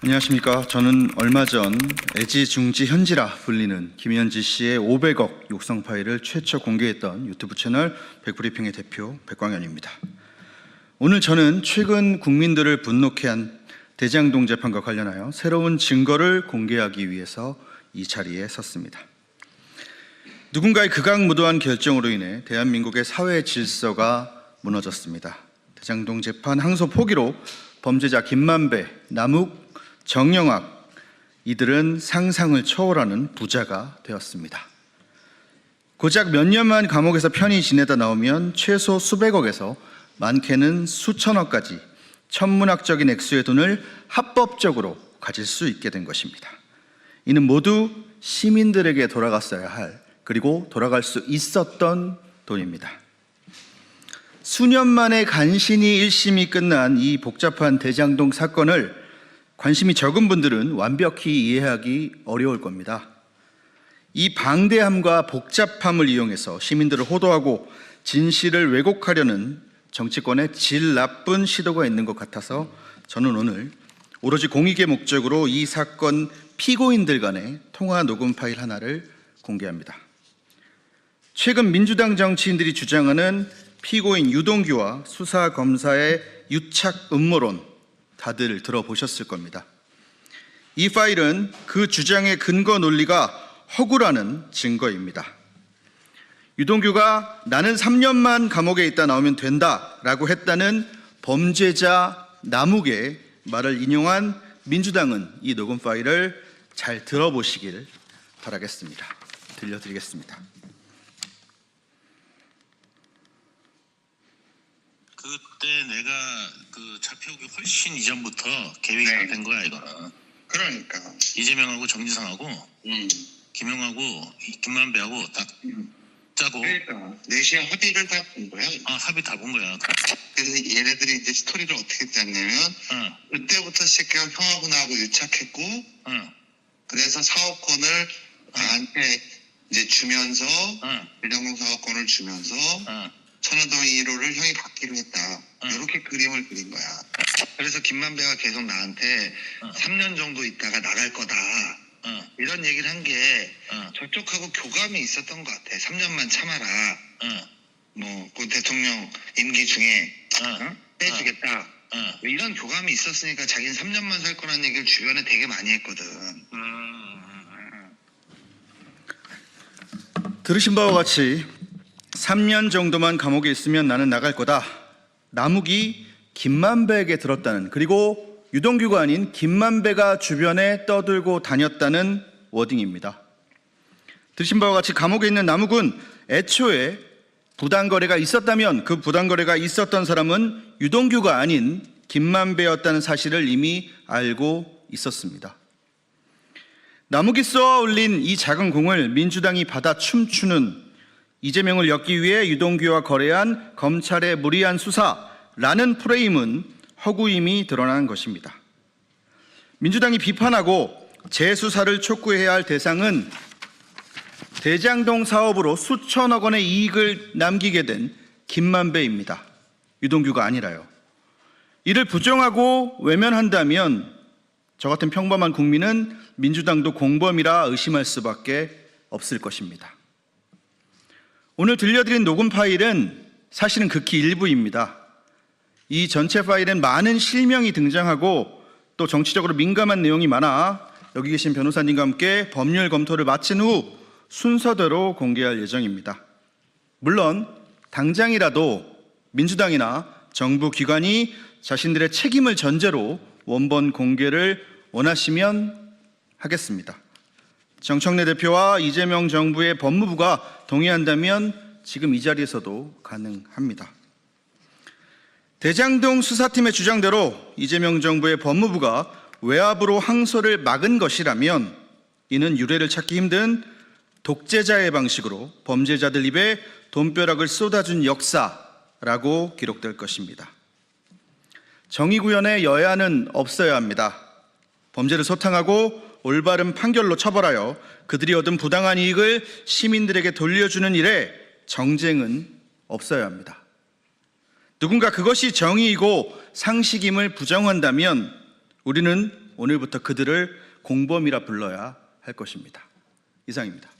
안녕하십니까. 저는 얼마 전 애지중지 현지라 불리는 김현지 씨의 500억 육성 파일을 최초 공개했던 유튜브 채널 백브리핑의 대표 백광현입니다. 오늘 저는 최근 국민들을 분노케 한 대장동 재판과 관련하여 새로운 증거를 공개하기 위해서 이 자리에 섰습니다. 누군가의 극악무도한 결정으로 인해 대한민국의 사회 질서가 무너졌습니다. 대장동 재판 항소 포기로 범죄자 김만배, 남욱, 정영학 이들은 상상을 초월하는 부자가 되었습니다. 고작 몇 년만 감옥에서 편히 지내다 나오면 최소 수백억에서 많게는 수천억까지 천문학적인 액수의 돈을 합법적으로 가질 수 있게 된 것입니다. 이는 모두 시민들에게 돌아갔어야 할 그리고 돌아갈 수 있었던 돈입니다. 수년 만에 간신히 1심이 끝난 이 복잡한 대장동 사건을 관심이 적은 분들은 완벽히 이해하기 어려울 겁니다. 이 방대함과 복잡함을 이용해서 시민들을 호도하고 진실을 왜곡하려는 정치권의 질 나쁜 시도가 있는 것 같아서 저는 오늘 오로지 공익의 목적으로 이 사건 피고인들 간의 통화 녹음 파일 하나를 공개합니다. 최근 민주당 정치인들이 주장하는 피고인 유동규와 수사 검사의 유착 음모론 다들 들어보셨을 겁니다. 이 파일은 그 주장의 근거 논리가 허구라는 증거입니다. 유동규가 나는 3년만 감옥에 있다 나오면 된다 라고 했다는 범죄자 남욱의 말을 인용한 민주당은 이 녹음 파일을 잘 들어보시길 바라겠습니다. 들려드리겠습니다. 그때 내가 그 잡혀오기 훨씬 이전부터 계획이 네. 다된 거야 이거는 그러니까. 이재명하고 정지상하고 음. 김용하고 김만배하고 다 음. 짜고 그러니까 넷이 합의를 다 본 거야. 아 합의 다 본 거야 그래서 얘네들이 이제 스토리를 어떻게 짰냐면 응, 그때부터 시작해서 형하고 나하고 유착했고 응, 그래서 사업권을 나한테 이제 주면서 응, 대장동 사업권을 주면서 응, 천호동 1호를 형이 받기로 했다. 응. 이렇게 그림을 그린 거야. 그래서 김만배가 계속 나한테 응. 3년 정도 있다가 나갈 거다. 응, 이런 얘기를 한게 응, 저쪽하고 교감이 있었던 것 같아. 3년만 참아라. 응, 뭐, 그 대통령 임기 중에 응, 어? 빼주겠다. 응, 뭐 이런 교감이 있었으니까 자기는 3년만 살 거라는 얘기를 주변에 되게 많이 했거든. 음, 들으신 바와 같이 3년 정도만 감옥에 있으면 나는 나갈 거다. 남욱이 김만배에게 들었다는 그리고 유동규가 아닌 김만배가 주변에 떠들고 다녔다는 워딩입니다. 들으신 바와 같이 감옥에 있는 남욱은 애초에 부당거래가 있었다면 그 부당거래가 있었던 사람은 유동규가 아닌 김만배였다는 사실을 이미 알고 있었습니다. 나무기 쏘아 올린 이 작은 공을 민주당이 받아 춤추는 이재명을 엮기 위해 유동규와 거래한 검찰의 무리한 수사라는 프레임은 허구임이 드러난 것입니다. 민주당이 비판하고 재수사를 촉구해야 할 대상은 대장동 사업으로 수천억 원의 이익을 남기게 된 김만배입니다. 유동규가 아니라요. 이를 부정하고 외면한다면 저 같은 평범한 국민은 민주당도 공범이라 의심할 수밖에 없을 것입니다. 오늘 들려드린 녹음 파일은 사실은 극히 일부입니다. 이 전체 파일엔 많은 실명이 등장하고 또 정치적으로 민감한 내용이 많아 여기 계신 변호사님과 함께 법률 검토를 마친 후 순서대로 공개할 예정입니다. 물론 당장이라도 민주당이나 정부 기관이 자신들의 책임을 전제로 원본 공개를 원하시면 하겠습니다. 정청래 대표와 이재명 정부의 법무부가 동의한다면 지금 이 자리에서도 가능합니다. 대장동 수사팀의 주장대로 이재명 정부의 법무부가 외압으로 항소를 막은 것이라면 이는 유례를 찾기 힘든 독재자의 방식으로 범죄자들 입에 돈벼락을 쏟아준 역사라고 기록될 것입니다. 정의구현의 여야는 없어야 합니다. 범죄를 소탕하고 올바른 판결로 처벌하여 그들이 얻은 부당한 이익을 시민들에게 돌려주는 일에 정쟁은 없어야 합니다. 누군가 그것이 정의이고 상식임을 부정한다면 우리는 오늘부터 그들을 공범이라 불러야 할 것입니다. 이상입니다.